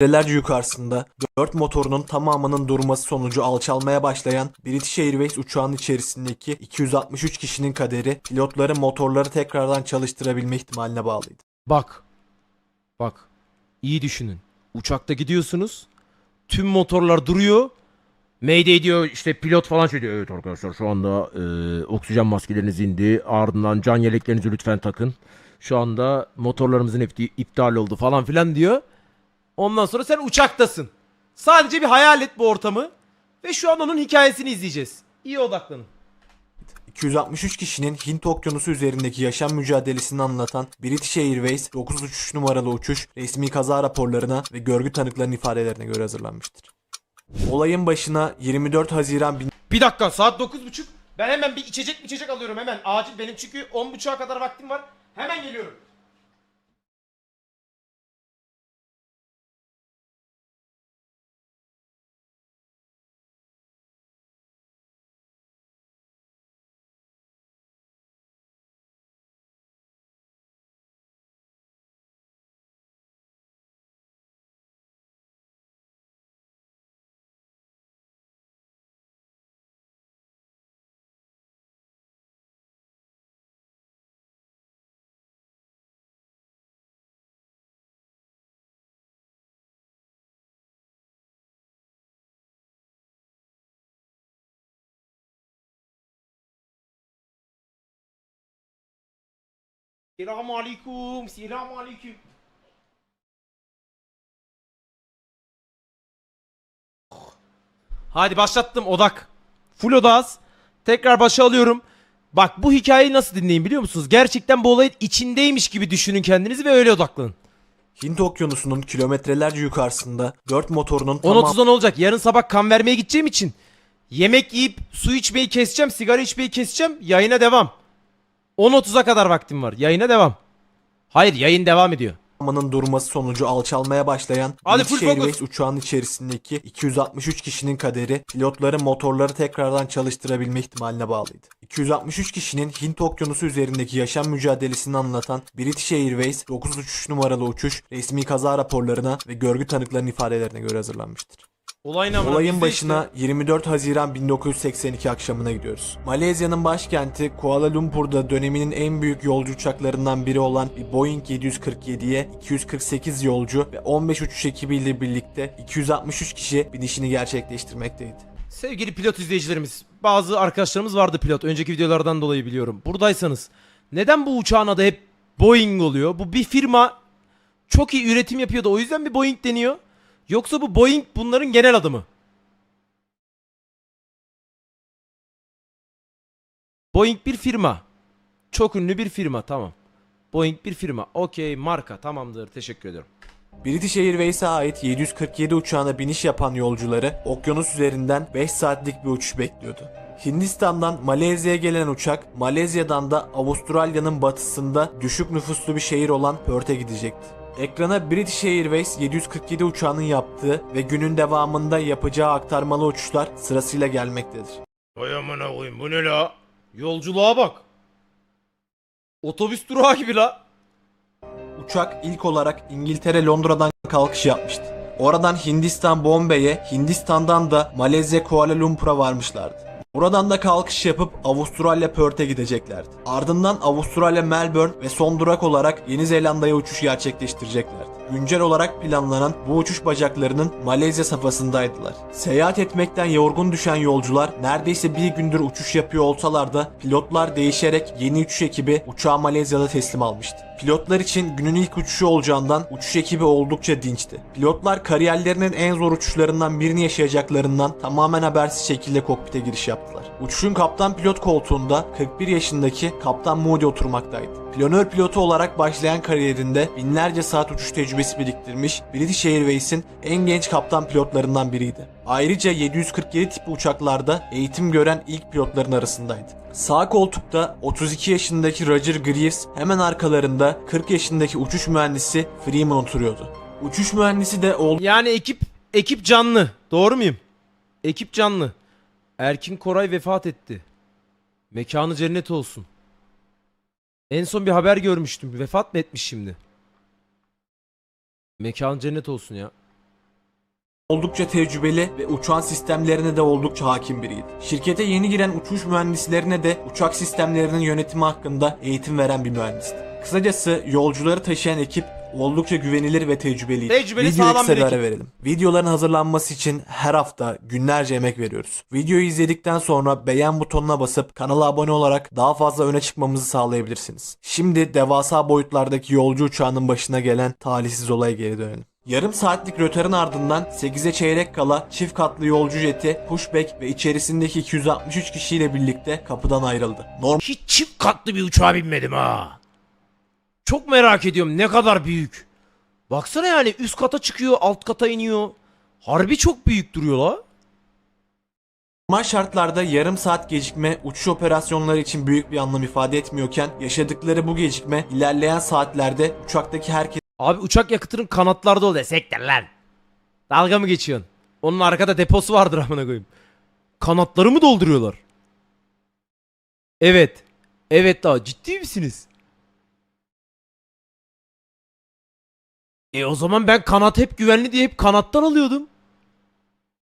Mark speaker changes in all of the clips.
Speaker 1: kilometrelerce yukarısında 4 motorunun tamamının durması sonucu alçalmaya başlayan British Airways uçağının içerisindeki 263 kişinin kaderi pilotların motorları tekrardan çalıştırabilme ihtimaline bağlıydı.
Speaker 2: Bak. Bak. İyi düşünün. Uçakta gidiyorsunuz. Tüm motorlar duruyor. Mayday diyor işte pilot falan şey diyor. Evet arkadaşlar şu anda e, oksijen maskeleriniz indi. Ardından can yeleklerinizi lütfen takın. Şu anda motorlarımızın iptal oldu falan filan diyor. Ondan sonra sen uçaktasın. Sadece bir hayal et bu ortamı. Ve şu an onun hikayesini izleyeceğiz. İyi odaklanın.
Speaker 1: 263 kişinin Hint okyanusu üzerindeki yaşam mücadelesini anlatan British Airways 9 uçuş numaralı uçuş resmi kaza raporlarına ve görgü tanıklarının ifadelerine göre hazırlanmıştır. Olayın başına 24 Haziran
Speaker 2: Bir dakika saat 9.30. Ben hemen bir içecek içecek alıyorum hemen. Acil benim çünkü 10.30'a kadar vaktim var. Hemen geliyorum. Selamun aleyküm. Selamun aleyküm. Hadi başlattım odak. Full odağız. Tekrar başa alıyorum. Bak bu hikayeyi nasıl dinleyin biliyor musunuz? Gerçekten bu olayın içindeymiş gibi düşünün kendinizi ve öyle odaklanın.
Speaker 1: Hint okyanusunun kilometrelerce yukarısında 4 motorunun
Speaker 2: 10.30'da ne olacak? Yarın sabah kan vermeye gideceğim için yemek yiyip su içmeyi keseceğim, sigara içmeyi keseceğim. Yayına devam. 10.30'a kadar vaktim var. Yayına devam. Hayır yayın devam ediyor.
Speaker 1: tamamının durması sonucu alçalmaya başlayan
Speaker 2: Hadi
Speaker 1: British
Speaker 2: full focus.
Speaker 1: Airways uçağının içerisindeki 263 kişinin kaderi pilotların motorları tekrardan çalıştırabilme ihtimaline bağlıydı. 263 kişinin Hint okyanusu üzerindeki yaşam mücadelesini anlatan British Airways 9 uçuş numaralı uçuş resmi kaza raporlarına ve görgü tanıklarının ifadelerine göre hazırlanmıştır.
Speaker 2: Olayın, amına
Speaker 1: Olayın başına 24 Haziran 1982 akşamına gidiyoruz. Malezya'nın başkenti Kuala Lumpur'da döneminin en büyük yolcu uçaklarından biri olan bir Boeing 747'ye 248 yolcu ve 15 uçuş ekibiyle birlikte 263 kişi binişini gerçekleştirmekteydi.
Speaker 2: işte. Sevgili pilot izleyicilerimiz, bazı arkadaşlarımız vardı pilot. Önceki videolardan dolayı biliyorum. Buradaysanız neden bu uçağın adı hep Boeing oluyor? Bu bir firma çok iyi üretim yapıyordu. O yüzden bir Boeing deniyor. Yoksa bu Boeing bunların genel adı mı? Boeing bir firma. Çok ünlü bir firma tamam. Boeing bir firma. Okey marka tamamdır teşekkür ediyorum.
Speaker 1: British Airways'e ait 747 uçağına biniş yapan yolcuları okyanus üzerinden 5 saatlik bir uçuş bekliyordu. Hindistan'dan Malezya'ya gelen uçak, Malezya'dan da Avustralya'nın batısında düşük nüfuslu bir şehir olan Perth'e gidecekti. Ekrana British Airways 747 uçağının yaptığı ve günün devamında yapacağı aktarmalı uçuşlar sırasıyla gelmektedir.
Speaker 2: Vay amına koyayım bu ne la? Yolculuğa bak. Otobüs durağı gibi la.
Speaker 1: Uçak ilk olarak İngiltere Londra'dan kalkış yapmıştı. Oradan Hindistan Bombay'e, Hindistan'dan da Malezya Kuala Lumpur'a varmışlardı. Buradan da kalkış yapıp Avustralya Perth'e gideceklerdi. Ardından Avustralya Melbourne ve son durak olarak Yeni Zelanda'ya uçuş gerçekleştireceklerdi. Güncel olarak planlanan bu uçuş bacaklarının Malezya safhasındaydılar. Seyahat etmekten yorgun düşen yolcular neredeyse bir gündür uçuş yapıyor olsalar da pilotlar değişerek yeni uçuş ekibi uçağı Malezya'da teslim almıştı. Pilotlar için günün ilk uçuşu olacağından uçuş ekibi oldukça dinçti. Pilotlar kariyerlerinin en zor uçuşlarından birini yaşayacaklarından tamamen habersiz şekilde kokpite giriş yaptılar. Uçuşun kaptan pilot koltuğunda 41 yaşındaki kaptan Moody oturmaktaydı. Planör pilotu olarak başlayan kariyerinde binlerce saat uçuş tecrübesi biriktirmiş British Airways'in en genç kaptan pilotlarından biriydi. Ayrıca 747 tipi uçaklarda eğitim gören ilk pilotların arasındaydı. Sağ koltukta 32 yaşındaki Roger Greaves hemen arkalarında 40 yaşındaki uçuş mühendisi Freeman oturuyordu. Uçuş mühendisi de oldukça
Speaker 2: Yani ekip ekip canlı. Doğru muyum? Ekip canlı. Erkin Koray vefat etti. Mekanı cennet olsun. En son bir haber görmüştüm. Vefat mı etmiş şimdi? Mekanı cennet olsun ya.
Speaker 1: oldukça tecrübeli ve uçağın sistemlerine de oldukça hakim biriydi. Şirkete yeni giren uçuş mühendislerine de uçak sistemlerinin yönetimi hakkında eğitim veren bir mühendisti. Kısacası yolcuları taşıyan ekip oldukça güvenilir ve tecrübeliydi.
Speaker 2: Tecrübeli,
Speaker 1: Videoya
Speaker 2: sağlam bir ekip.
Speaker 1: verelim. Videoların hazırlanması için her hafta günlerce emek veriyoruz. Videoyu izledikten sonra beğen butonuna basıp kanala abone olarak daha fazla öne çıkmamızı sağlayabilirsiniz. Şimdi devasa boyutlardaki yolcu uçağının başına gelen talihsiz olaya geri dönelim. Yarım saatlik rötarın ardından 8'e çeyrek kala çift katlı yolcu jeti, pushback ve içerisindeki 263 kişiyle birlikte kapıdan ayrıldı. Normal
Speaker 2: Hiç çift katlı bir uçağa binmedim ha. Çok merak ediyorum ne kadar büyük. Baksana yani üst kata çıkıyor alt kata iniyor. Harbi çok büyük duruyor la.
Speaker 1: Normal şartlarda yarım saat gecikme uçuş operasyonları için büyük bir anlam ifade etmiyorken yaşadıkları bu gecikme ilerleyen saatlerde uçaktaki herkes
Speaker 2: Abi uçak yakıtının kanatlarda oluyor. Sektir lan. Dalga mı geçiyorsun? Onun arkada deposu vardır amına koyayım. Kanatları mı dolduruyorlar? Evet. Evet daha ciddi misiniz? E o zaman ben kanat hep güvenli diye hep kanattan alıyordum.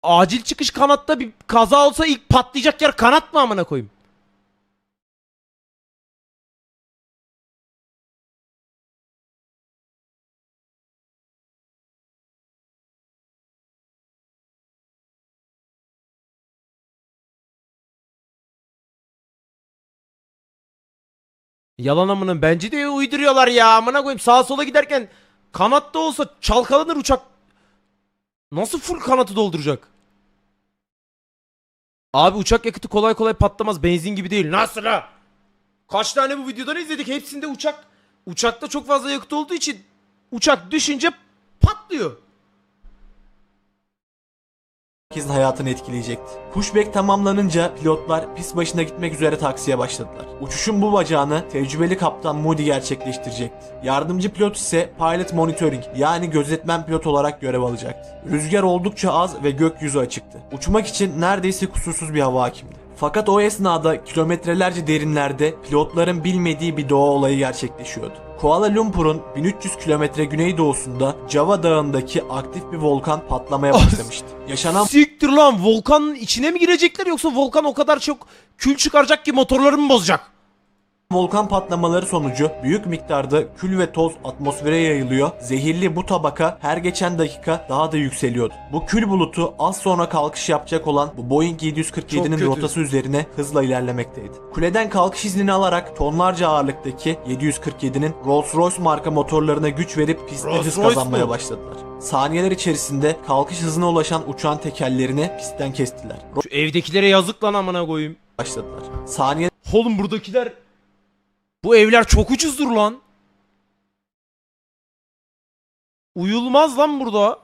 Speaker 2: Acil çıkış kanatta bir kaza olsa ilk patlayacak yer kanat mı amına koyayım? Yalan amına bence de uyduruyorlar ya amına koyayım sağa sola giderken kanatta olsa çalkalanır uçak. Nasıl full kanatı dolduracak? Abi uçak yakıtı kolay kolay patlamaz benzin gibi değil. Nasıl ha? Kaç tane bu videodan izledik hepsinde uçak uçakta çok fazla yakıt olduğu için uçak düşünce patlıyor.
Speaker 1: Herkesin hayatını etkileyecekti. Pushback tamamlanınca pilotlar pist başına gitmek üzere taksiye başladılar. Uçuşun bu bacağını tecrübeli kaptan Moody gerçekleştirecekti. Yardımcı pilot ise pilot monitoring yani gözetmen pilot olarak görev alacaktı. Rüzgar oldukça az ve gökyüzü açıktı. Uçmak için neredeyse kusursuz bir hava hakimdi. Fakat o esnada kilometrelerce derinlerde pilotların bilmediği bir doğa olayı gerçekleşiyordu. Kuala Lumpur'un 1300 kilometre güneydoğusunda Java Dağı'ndaki aktif bir volkan patlamaya
Speaker 2: Ah,
Speaker 1: başlamıştı. Yaşanan
Speaker 2: Siktir lan volkanın içine mi girecekler yoksa volkan o kadar çok kül çıkaracak ki motorları mı bozacak?
Speaker 1: Volkan patlamaları sonucu büyük miktarda kül ve toz atmosfere yayılıyor. Zehirli bu tabaka her geçen dakika daha da yükseliyordu. Bu kül bulutu az sonra kalkış yapacak olan bu Boeing
Speaker 2: Çok
Speaker 1: 747'nin
Speaker 2: kötü.
Speaker 1: rotası üzerine hızla ilerlemekteydi. Kuleden kalkış iznini alarak tonlarca ağırlıktaki 747'nin Rolls-Royce marka motorlarına güç verip pistte hız kazanmaya
Speaker 2: mu?
Speaker 1: başladılar. Saniyeler içerisinde kalkış hızına ulaşan uçağın tekerlerini pistten kestiler.
Speaker 2: Şu evdekilere yazık lan amına koyayım.
Speaker 1: Başladılar. Saniye
Speaker 2: Oğlum buradakiler bu evler çok ucuzdur lan. Uyulmaz lan burada.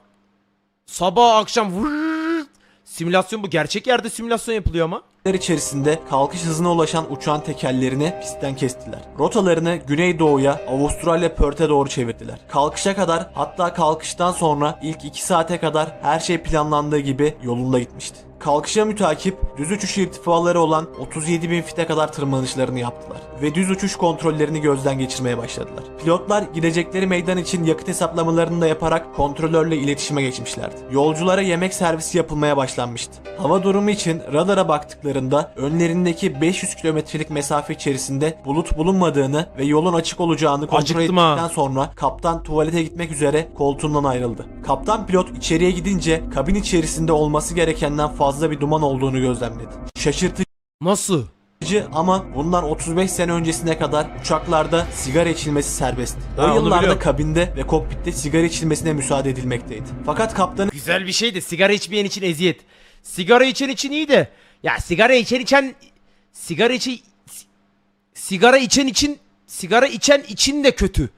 Speaker 2: Sabah akşam vırrrr. simülasyon bu gerçek yerde simülasyon yapılıyor ama.
Speaker 1: İçerisinde kalkış hızına ulaşan uçağın tekerlerini pistten kestiler. Rotalarını güneydoğuya Avustralya Perth'e doğru çevirdiler. Kalkışa kadar hatta kalkıştan sonra ilk 2 saate kadar her şey planlandığı gibi yolunda gitmişti. Kalkışa mütakip düz uçuş irtifaları olan 37 bin fite kadar tırmanışlarını yaptılar ve düz uçuş kontrollerini gözden geçirmeye başladılar. Pilotlar gidecekleri meydan için yakıt hesaplamalarını da yaparak kontrolörle iletişime geçmişlerdi. Yolculara yemek servisi yapılmaya başlanmıştı. Hava durumu için radara baktıklarında önlerindeki 500 kilometrelik mesafe içerisinde bulut bulunmadığını ve yolun açık olacağını kontrol
Speaker 2: Acıktım ha.
Speaker 1: ettikten sonra kaptan tuvalete gitmek üzere koltuğundan ayrıldı. Kaptan pilot içeriye gidince kabin içerisinde olması gerekenden fazla bir duman olduğunu gözlemledi. Şaşırtıcı
Speaker 2: Nasıl?
Speaker 1: ama bundan 35 sene öncesine kadar uçaklarda sigara içilmesi serbestti. O
Speaker 2: Ha, onu
Speaker 1: yıllarda
Speaker 2: biliyorum.
Speaker 1: kabinde ve kokpitte sigara içilmesine müsaade edilmekteydi. Fakat kaptanın
Speaker 2: Güzel bir şey de sigara içmeyen için eziyet. Sigara içen için iyi de. Ya sigara içen içen sigara içi si- sigara içen için sigara içen için de kötü.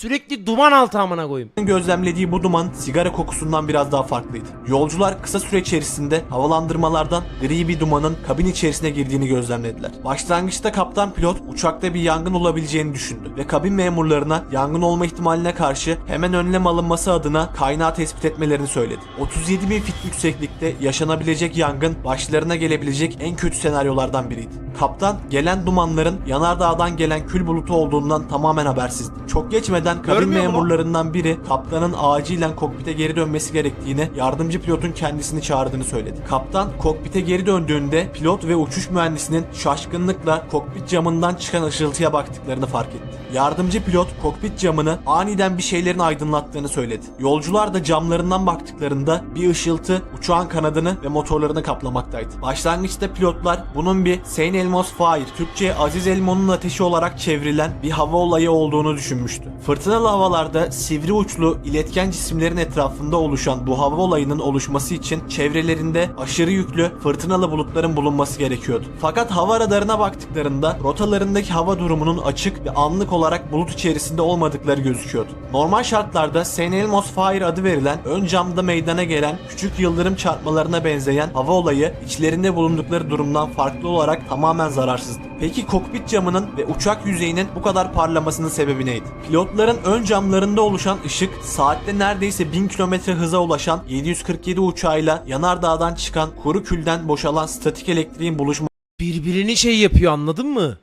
Speaker 2: Sürekli duman altı amına koyayım.
Speaker 1: gözlemlediği bu duman sigara kokusundan biraz daha farklıydı. Yolcular kısa süre içerisinde havalandırmalardan gri bir dumanın kabin içerisine girdiğini gözlemlediler. Başlangıçta kaptan pilot uçakta bir yangın olabileceğini düşündü ve kabin memurlarına yangın olma ihtimaline karşı hemen önlem alınması adına kaynağı tespit etmelerini söyledi. 37 bin fit yükseklikte yaşanabilecek yangın başlarına gelebilecek en kötü senaryolardan biriydi. Kaptan gelen dumanların yanardağdan gelen kül bulutu olduğundan tamamen habersizdi. Çok geçmeden eden kabin
Speaker 2: Görmüyor mu
Speaker 1: memurlarından biri kaptanın acilen kokpite geri dönmesi gerektiğini, yardımcı pilotun kendisini çağırdığını söyledi. Kaptan kokpite geri döndüğünde pilot ve uçuş mühendisinin şaşkınlıkla kokpit camından çıkan ışıltıya baktıklarını fark etti. Yardımcı pilot kokpit camını aniden bir şeylerin aydınlattığını söyledi. Yolcular da camlarından baktıklarında bir ışıltı uçağın kanadını ve motorlarını kaplamaktaydı. Başlangıçta pilotlar bunun bir Saint Elmo's Fire, Türkçe Aziz Elmo'nun ateşi olarak çevrilen bir hava olayı olduğunu düşünmüştü. Fırtınalı havalarda sivri uçlu iletken cisimlerin etrafında oluşan bu hava olayının oluşması için çevrelerinde aşırı yüklü fırtınalı bulutların bulunması gerekiyordu. Fakat hava radarına baktıklarında rotalarındaki hava durumunun açık ve anlık olarak bulut içerisinde olmadıkları gözüküyordu. Normal şartlarda Saint Elmo's Fire adı verilen ön camda meydana gelen küçük yıldırım çarpmalarına benzeyen hava olayı içlerinde bulundukları durumdan farklı olarak tamamen zararsızdı. Peki kokpit camının ve uçak yüzeyinin bu kadar parlamasının sebebi neydi? Pilotların ön camlarında oluşan ışık saatte neredeyse 1000 km hıza ulaşan 747 uçağıyla yanardağdan çıkan kuru külden boşalan statik elektriğin buluşması
Speaker 2: Birbirini şey yapıyor anladın mı?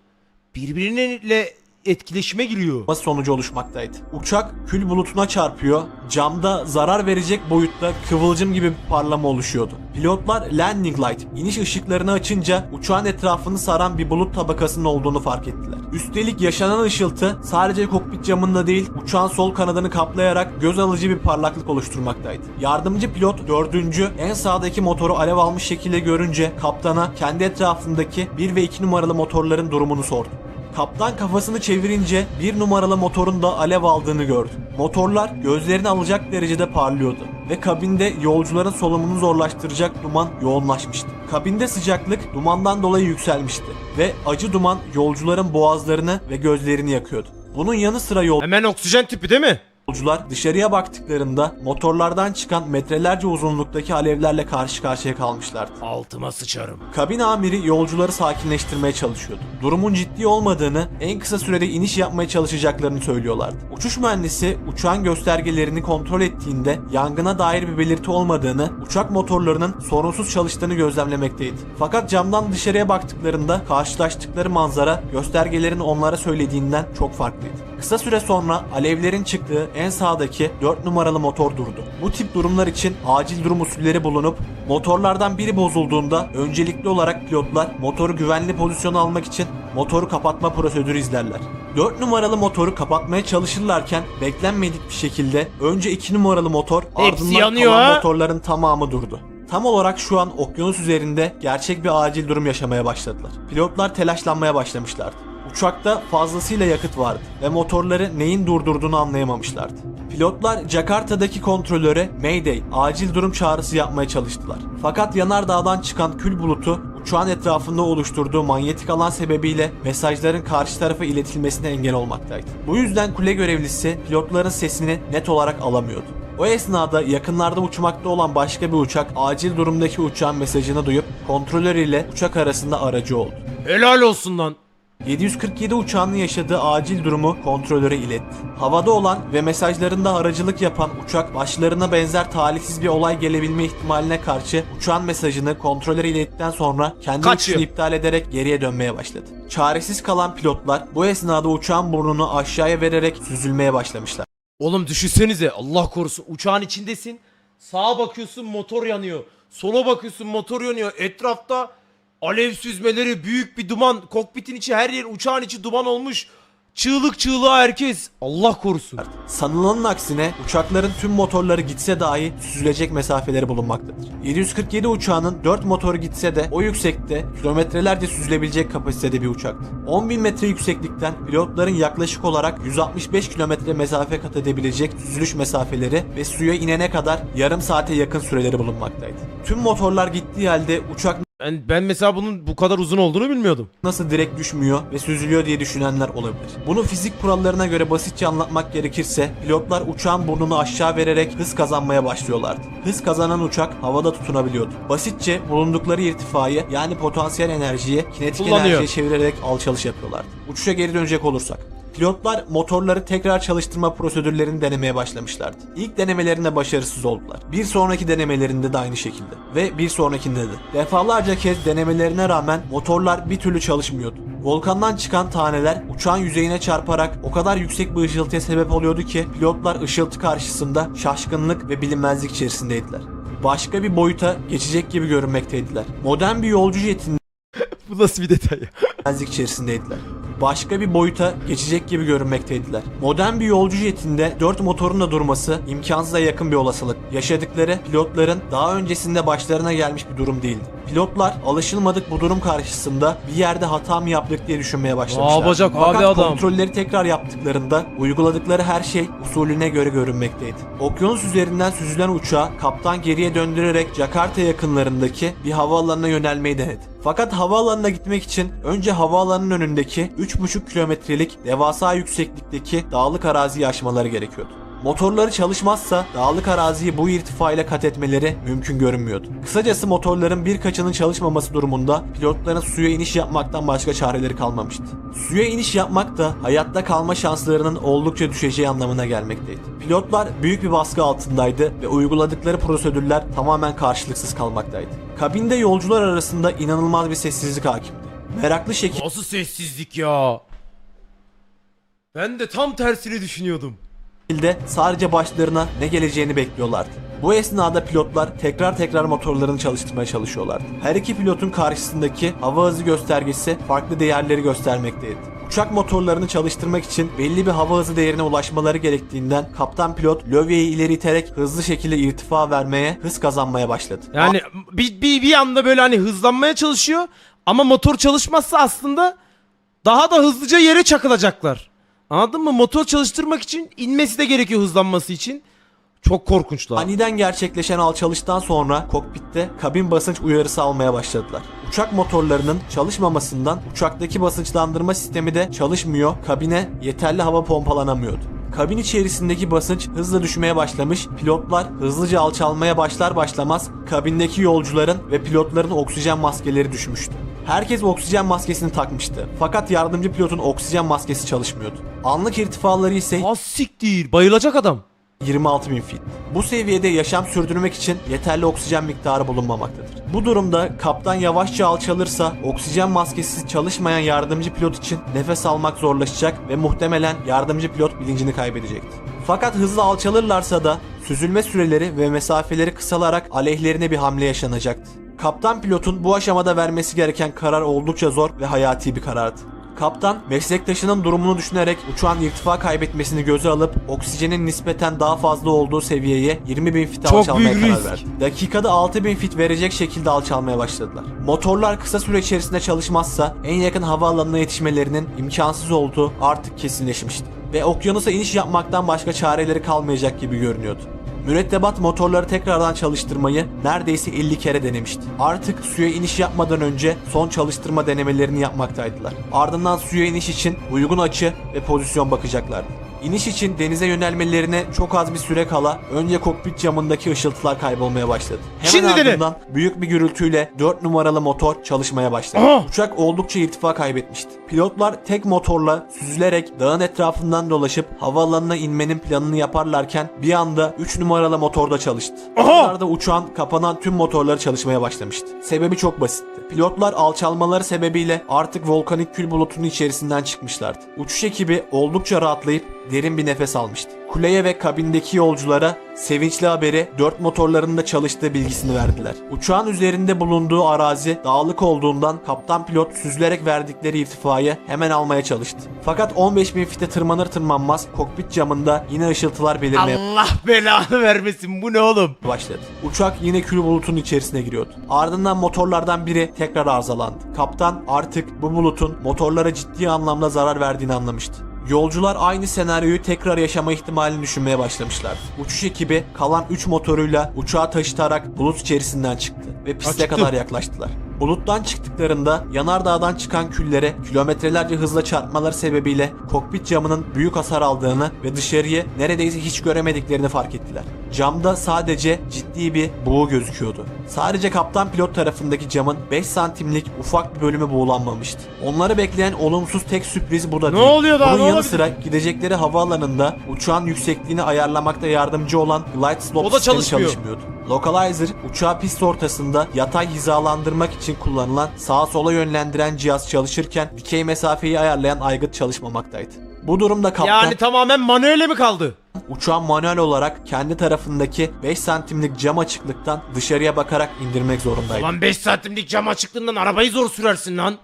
Speaker 2: Birbiriyle etkileşime giriyor.
Speaker 1: sonucu oluşmaktaydı. Uçak kül bulutuna çarpıyor, camda zarar verecek boyutta kıvılcım gibi bir parlama oluşuyordu. Pilotlar landing light, iniş ışıklarını açınca uçağın etrafını saran bir bulut tabakasının olduğunu fark ettiler. Üstelik yaşanan ışıltı sadece kokpit camında değil, uçağın sol kanadını kaplayarak göz alıcı bir parlaklık oluşturmaktaydı. Yardımcı pilot dördüncü en sağdaki motoru alev almış şekilde görünce kaptana kendi etrafındaki 1 ve 2 numaralı motorların durumunu sordu. Kaptan kafasını çevirince bir numaralı motorun da alev aldığını gördü. Motorlar gözlerini alacak derecede parlıyordu ve kabinde yolcuların solumunu zorlaştıracak duman yoğunlaşmıştı. Kabinde sıcaklık dumandan dolayı yükselmişti ve acı duman yolcuların boğazlarını ve gözlerini yakıyordu. Bunun yanı sıra yol
Speaker 2: Hemen oksijen tüpü değil mi?
Speaker 1: Yolcular dışarıya baktıklarında motorlardan çıkan metrelerce uzunluktaki alevlerle karşı karşıya kalmışlardı.
Speaker 2: Altıma sıçarım.
Speaker 1: Kabin amiri yolcuları sakinleştirmeye çalışıyordu. Durumun ciddi olmadığını, en kısa sürede iniş yapmaya çalışacaklarını söylüyorlardı. Uçuş mühendisi uçağın göstergelerini kontrol ettiğinde yangına dair bir belirti olmadığını, uçak motorlarının sorunsuz çalıştığını gözlemlemekteydi. Fakat camdan dışarıya baktıklarında karşılaştıkları manzara göstergelerin onlara söylediğinden çok farklıydı. Kısa süre sonra alevlerin çıktığı en sağdaki 4 numaralı motor durdu. Bu tip durumlar için acil durum usulleri bulunup motorlardan biri bozulduğunda öncelikli olarak pilotlar motoru güvenli pozisyona almak için motoru kapatma prosedürü izlerler. 4 numaralı motoru kapatmaya çalışırlarken beklenmedik bir şekilde önce 2 numaralı motor ardından kalan motorların tamamı durdu. Tam olarak şu an okyanus üzerinde gerçek bir acil durum yaşamaya başladılar. Pilotlar telaşlanmaya başlamışlardı. Uçakta fazlasıyla yakıt vardı ve motorları neyin durdurduğunu anlayamamışlardı. Pilotlar Jakarta'daki kontrolöre Mayday acil durum çağrısı yapmaya çalıştılar. Fakat yanardağdan çıkan kül bulutu uçağın etrafında oluşturduğu manyetik alan sebebiyle mesajların karşı tarafa iletilmesine engel olmaktaydı. Bu yüzden kule görevlisi pilotların sesini net olarak alamıyordu. O esnada yakınlarda uçmakta olan başka bir uçak acil durumdaki uçağın mesajını duyup kontrolör ile uçak arasında aracı oldu.
Speaker 2: Helal olsun lan.
Speaker 1: 747 uçağının yaşadığı acil durumu kontrolöre iletti. Havada olan ve mesajlarında aracılık yapan uçak başlarına benzer talihsiz bir olay gelebilme ihtimaline karşı uçağın mesajını kontrolöre ilettikten sonra kendi
Speaker 2: Kaçıyor.
Speaker 1: uçuşunu iptal ederek geriye dönmeye başladı. Çaresiz kalan pilotlar bu esnada uçağın burnunu aşağıya vererek süzülmeye başlamışlar.
Speaker 2: Oğlum düşünsenize Allah korusun uçağın içindesin. Sağa bakıyorsun motor yanıyor. Sola bakıyorsun motor yanıyor. Etrafta alev süzmeleri büyük bir duman. Kokpitin içi her yer uçağın içi duman olmuş. Çığlık çığlığa herkes. Allah korusun.
Speaker 1: Sanılanın aksine uçakların tüm motorları gitse dahi süzülecek mesafeleri bulunmaktadır. 747 uçağının 4 motoru gitse de o yüksekte kilometrelerce süzülebilecek kapasitede bir uçaktı. 10.000 metre yükseklikten pilotların yaklaşık olarak 165 kilometre mesafe kat edebilecek süzülüş mesafeleri ve suya inene kadar yarım saate yakın süreleri bulunmaktaydı. Tüm motorlar gittiği halde uçak
Speaker 2: Ben, ben mesela bunun bu kadar uzun olduğunu bilmiyordum.
Speaker 1: nasıl direkt düşmüyor ve süzülüyor diye düşünenler olabilir. Bunu fizik kurallarına göre basitçe anlatmak gerekirse pilotlar uçağın burnunu aşağı vererek hız kazanmaya başlıyorlardı. Hız kazanan uçak havada tutunabiliyordu. Basitçe bulundukları irtifayı yani potansiyel enerjiyi kinetik
Speaker 2: Kullanıyor.
Speaker 1: enerjiye çevirerek alçalış yapıyorlardı. Uçuşa geri dönecek olursak. Pilotlar motorları tekrar çalıştırma prosedürlerini denemeye başlamışlardı. İlk denemelerinde başarısız oldular. Bir sonraki denemelerinde de aynı şekilde. Ve bir sonrakinde de. Defalarca kez denemelerine rağmen motorlar bir türlü çalışmıyordu. Volkandan çıkan taneler uçağın yüzeyine çarparak o kadar yüksek bir ışıltıya sebep oluyordu ki pilotlar ışıltı karşısında şaşkınlık ve bilinmezlik içerisindeydiler. Başka bir boyuta geçecek gibi görünmekteydiler. Modern bir yolcu jetinde
Speaker 2: Bu nasıl bir detay ya?
Speaker 1: bilinmezlik içerisindeydiler. Başka bir boyuta geçecek gibi görünmekteydiler. Modern bir yolcu jetinde 4 motorun da durması imkansıza yakın bir olasılık. Yaşadıkları pilotların daha öncesinde başlarına gelmiş bir durum değildi. Pilotlar alışılmadık bu durum karşısında bir yerde hata mı yaptık diye düşünmeye başlamışlar.
Speaker 2: yapacak
Speaker 1: Fakat
Speaker 2: abi adam?
Speaker 1: kontrolleri tekrar yaptıklarında uyguladıkları her şey usulüne göre görünmekteydi. Okyanus üzerinden süzülen uçağı kaptan geriye döndürerek Jakarta yakınlarındaki bir havaalanına yönelmeyi denedi. Fakat havaalanına gitmek için önce havaalanının önündeki 3,5 kilometrelik devasa yükseklikteki dağlık araziyi aşmaları gerekiyordu. Motorları çalışmazsa dağlık araziyi bu irtifa ile kat etmeleri mümkün görünmüyordu. Kısacası motorların birkaçının çalışmaması durumunda pilotların suya iniş yapmaktan başka çareleri kalmamıştı. Suya iniş yapmak da hayatta kalma şanslarının oldukça düşeceği anlamına gelmekteydi. Pilotlar büyük bir baskı altındaydı ve uyguladıkları prosedürler tamamen karşılıksız kalmaktaydı. Kabinde yolcular arasında inanılmaz bir sessizlik hakimdi. Meraklı şekilde
Speaker 2: Nasıl sessizlik ya? Ben de tam tersini düşünüyordum.
Speaker 1: Şekilde sadece başlarına ne geleceğini bekliyorlardı. Bu esnada pilotlar tekrar tekrar motorlarını çalıştırmaya çalışıyorlardı. Her iki pilotun karşısındaki hava hızı göstergesi farklı değerleri göstermekteydi. Uçak motorlarını çalıştırmak için belli bir hava hızı değerine ulaşmaları gerektiğinden kaptan pilot lövyeyi ileri iterek hızlı şekilde irtifa vermeye, hız kazanmaya başladı.
Speaker 2: Yani bir, bir, bir anda böyle hani hızlanmaya çalışıyor ama motor çalışmazsa aslında daha da hızlıca yere çakılacaklar. Anladın mı? Motor çalıştırmak için inmesi de gerekiyor hızlanması için. Çok korkunçlar.
Speaker 1: Aniden gerçekleşen alçalıştan sonra kokpitte kabin basınç uyarısı almaya başladılar. Uçak motorlarının çalışmamasından uçaktaki basınçlandırma sistemi de çalışmıyor, kabine yeterli hava pompalanamıyordu. Kabin içerisindeki basınç hızla düşmeye başlamış, pilotlar hızlıca alçalmaya başlar başlamaz kabindeki yolcuların ve pilotların oksijen maskeleri düşmüştü. Herkes oksijen maskesini takmıştı. Fakat yardımcı pilotun oksijen maskesi çalışmıyordu. Anlık irtifaları ise
Speaker 2: Az siktir. Bayılacak adam.
Speaker 1: 26 bin fit. Bu seviyede yaşam sürdürmek için yeterli oksijen miktarı bulunmamaktadır. Bu durumda kaptan yavaşça alçalırsa oksijen maskesi çalışmayan yardımcı pilot için nefes almak zorlaşacak ve muhtemelen yardımcı pilot bilincini kaybedecekti. Fakat hızlı alçalırlarsa da süzülme süreleri ve mesafeleri kısalarak aleyhlerine bir hamle yaşanacaktı. Kaptan pilotun bu aşamada vermesi gereken karar oldukça zor ve hayati bir karardı. Kaptan meslektaşının durumunu düşünerek uçağın irtifa kaybetmesini göze alıp oksijenin nispeten daha fazla olduğu seviyeye 20 bin fit alçalmaya karar
Speaker 2: risk.
Speaker 1: verdi. Dakikada 6 bin fit verecek şekilde alçalmaya başladılar. Motorlar kısa süre içerisinde çalışmazsa en yakın havaalanına yetişmelerinin imkansız olduğu artık kesinleşmişti. Ve okyanusa iniş yapmaktan başka çareleri kalmayacak gibi görünüyordu. Mürettebat motorları tekrardan çalıştırmayı neredeyse 50 kere denemişti. Artık suya iniş yapmadan önce son çalıştırma denemelerini yapmaktaydılar. Ardından suya iniş için uygun açı ve pozisyon bakacaklardı. İniş için denize yönelmelerine çok az bir süre kala önce kokpit camındaki ışıltılar kaybolmaya başladı. Hemen
Speaker 2: Şimdi
Speaker 1: ardından büyük bir gürültüyle 4 numaralı motor çalışmaya başladı.
Speaker 2: Aha!
Speaker 1: Uçak oldukça irtifa kaybetmişti. Pilotlar tek motorla süzülerek dağın etrafından dolaşıp havaalanına inmenin planını yaparlarken bir anda 3 numaralı motor da çalıştı. Aralarda uçağın kapanan tüm motorları çalışmaya başlamıştı. Sebebi çok basitti. Pilotlar alçalmaları sebebiyle artık volkanik kül bulutunun içerisinden çıkmışlardı. Uçuş ekibi oldukça rahatlayıp derin bir nefes almıştı. Kuleye ve kabindeki yolculara sevinçli haberi dört motorlarının da çalıştığı bilgisini verdiler. Uçağın üzerinde bulunduğu arazi dağlık olduğundan kaptan pilot süzülerek verdikleri irtifayı hemen almaya çalıştı. Fakat 15 bin fite tırmanır tırmanmaz kokpit camında yine ışıltılar belirmeye
Speaker 2: Allah belanı vermesin. Bu ne oğlum?
Speaker 1: başladı. Uçak yine kül bulutunun içerisine giriyordu. Ardından motorlardan biri tekrar arızalandı. Kaptan artık bu bulutun motorlara ciddi anlamda zarar verdiğini anlamıştı. Yolcular aynı senaryoyu tekrar yaşama ihtimalini düşünmeye başlamışlardı. Uçuş ekibi kalan 3 motoruyla uçağı taşıtarak bulut içerisinden çıktı ve piste
Speaker 2: çıktı.
Speaker 1: kadar yaklaştılar. Buluttan çıktıklarında yanardağdan çıkan küllere kilometrelerce hızla çarpmaları sebebiyle kokpit camının büyük hasar aldığını ve dışarıyı neredeyse hiç göremediklerini fark ettiler. Camda sadece ciddi bir buğu gözüküyordu. Sadece kaptan pilot tarafındaki camın 5 santimlik ufak bir bölümü buğulanmamıştı. Onları bekleyen olumsuz tek sürpriz bu da
Speaker 2: Ne
Speaker 1: değil.
Speaker 2: oluyor daha,
Speaker 1: Bunun
Speaker 2: ne
Speaker 1: yanı
Speaker 2: olabilir?
Speaker 1: sıra gidecekleri havaalanında uçağın yüksekliğini ayarlamakta yardımcı olan glide slot
Speaker 2: O da
Speaker 1: sistemi
Speaker 2: çalışmıyor.
Speaker 1: çalışmıyordu. Localizer uçağı pist ortasında yatay hizalandırmak için kullanılan sağa sola yönlendiren cihaz çalışırken dikey mesafeyi ayarlayan aygıt çalışmamaktaydı. Bu durumda kaptan
Speaker 2: Yani tamamen manuele mi kaldı?
Speaker 1: uçağı manuel olarak kendi tarafındaki 5 santimlik cam açıklıktan dışarıya bakarak indirmek zorundaydı.
Speaker 2: Lan 5 santimlik cam açıklığından arabayı zor sürersin lan.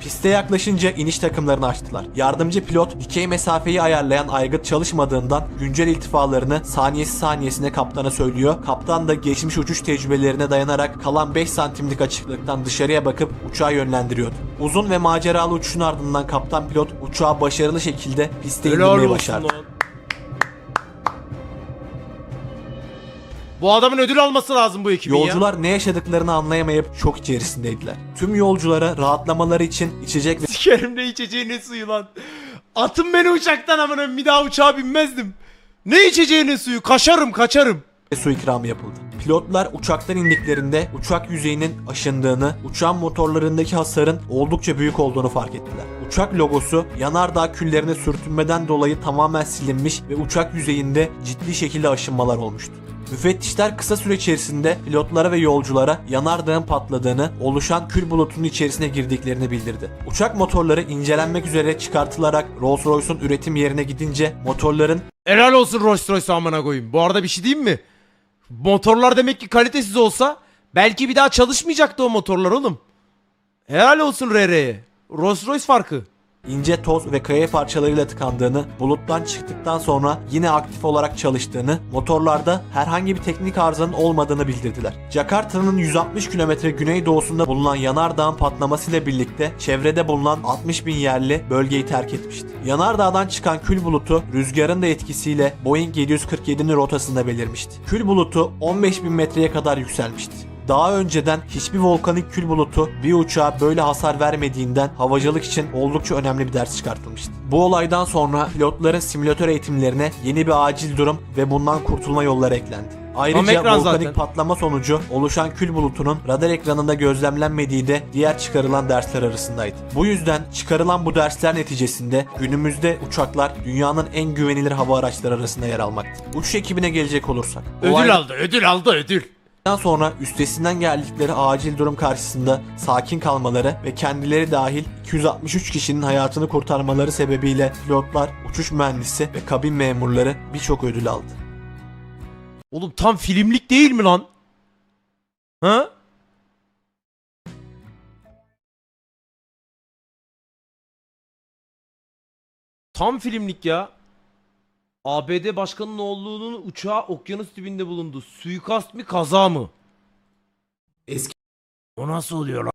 Speaker 1: Piste yaklaşınca iniş takımlarını açtılar. Yardımcı pilot dikey mesafeyi ayarlayan aygıt çalışmadığından güncel iltifalarını saniyesi saniyesine kaptana söylüyor. Kaptan da geçmiş uçuş tecrübelerine dayanarak kalan 5 santimlik açıklıktan dışarıya bakıp uçağı yönlendiriyordu. Uzun ve maceralı uçuşun ardından kaptan pilot uçağı başarılı şekilde piste
Speaker 2: Helal
Speaker 1: indirmeyi başardı.
Speaker 2: lan. Bu adamın ödül alması lazım bu ekibin ya.
Speaker 1: Yolcular ne yaşadıklarını anlayamayıp şok içerisindeydiler. Tüm yolculara rahatlamaları için içecek ve
Speaker 2: Sikerim ne içeceği ne suyu lan. Atın beni uçaktan amına bir daha uçağa binmezdim. Ne içeceği ne suyu kaçarım kaçarım.
Speaker 1: su ikramı yapıldı. Pilotlar uçaktan indiklerinde uçak yüzeyinin aşındığını, uçağın motorlarındaki hasarın oldukça büyük olduğunu fark ettiler. Uçak logosu yanardağ küllerine sürtünmeden dolayı tamamen silinmiş ve uçak yüzeyinde ciddi şekilde aşınmalar olmuştu. Müfettişler kısa süre içerisinde pilotlara ve yolculara yanardağın patladığını, oluşan kül bulutunun içerisine girdiklerini bildirdi. Uçak motorları incelenmek üzere çıkartılarak Rolls-Royce'un üretim yerine gidince motorların
Speaker 2: Helal olsun Rolls Royce amına koyayım. Bu arada bir şey diyeyim mi? Motorlar demek ki kalitesiz olsa belki bir daha çalışmayacaktı o motorlar oğlum. Helal olsun RR'ye. Rolls Royce farkı.
Speaker 1: İnce toz ve kaya parçalarıyla tıkandığını, buluttan çıktıktan sonra yine aktif olarak çalıştığını, motorlarda herhangi bir teknik arızanın olmadığını bildirdiler. Jakarta'nın 160 km güneydoğusunda bulunan yanardağın patlamasıyla birlikte çevrede bulunan 60 bin yerli bölgeyi terk etmişti. Yanardağdan çıkan kül bulutu rüzgarın da etkisiyle Boeing 747'nin rotasında belirmişti. Kül bulutu 15 bin metreye kadar yükselmişti. Daha önceden hiçbir volkanik kül bulutu bir uçağa böyle hasar vermediğinden havacılık için oldukça önemli bir ders çıkartılmıştı. Bu olaydan sonra pilotların simülatör eğitimlerine yeni bir acil durum ve bundan kurtulma yolları eklendi. Ayrıca volkanik
Speaker 2: zaten.
Speaker 1: patlama sonucu oluşan kül bulutunun radar ekranında gözlemlenmediği de diğer çıkarılan dersler arasındaydı. Bu yüzden çıkarılan bu dersler neticesinde günümüzde uçaklar dünyanın en güvenilir hava araçları arasında yer almakta. Uçuş ekibine gelecek olursak.
Speaker 2: Ödül
Speaker 1: olay-
Speaker 2: aldı ödül aldı ödül.
Speaker 1: Daha sonra üstesinden geldikleri acil durum karşısında sakin kalmaları ve kendileri dahil 263 kişinin hayatını kurtarmaları sebebiyle pilotlar, uçuş mühendisi ve kabin memurları birçok ödül aldı.
Speaker 2: Oğlum tam filmlik değil mi lan? Ha? Tam filmlik ya. ABD başkanının oğlunun uçağı okyanus dibinde bulundu. Suikast mı kaza mı?
Speaker 1: Eski
Speaker 2: O nasıl oluyor lan?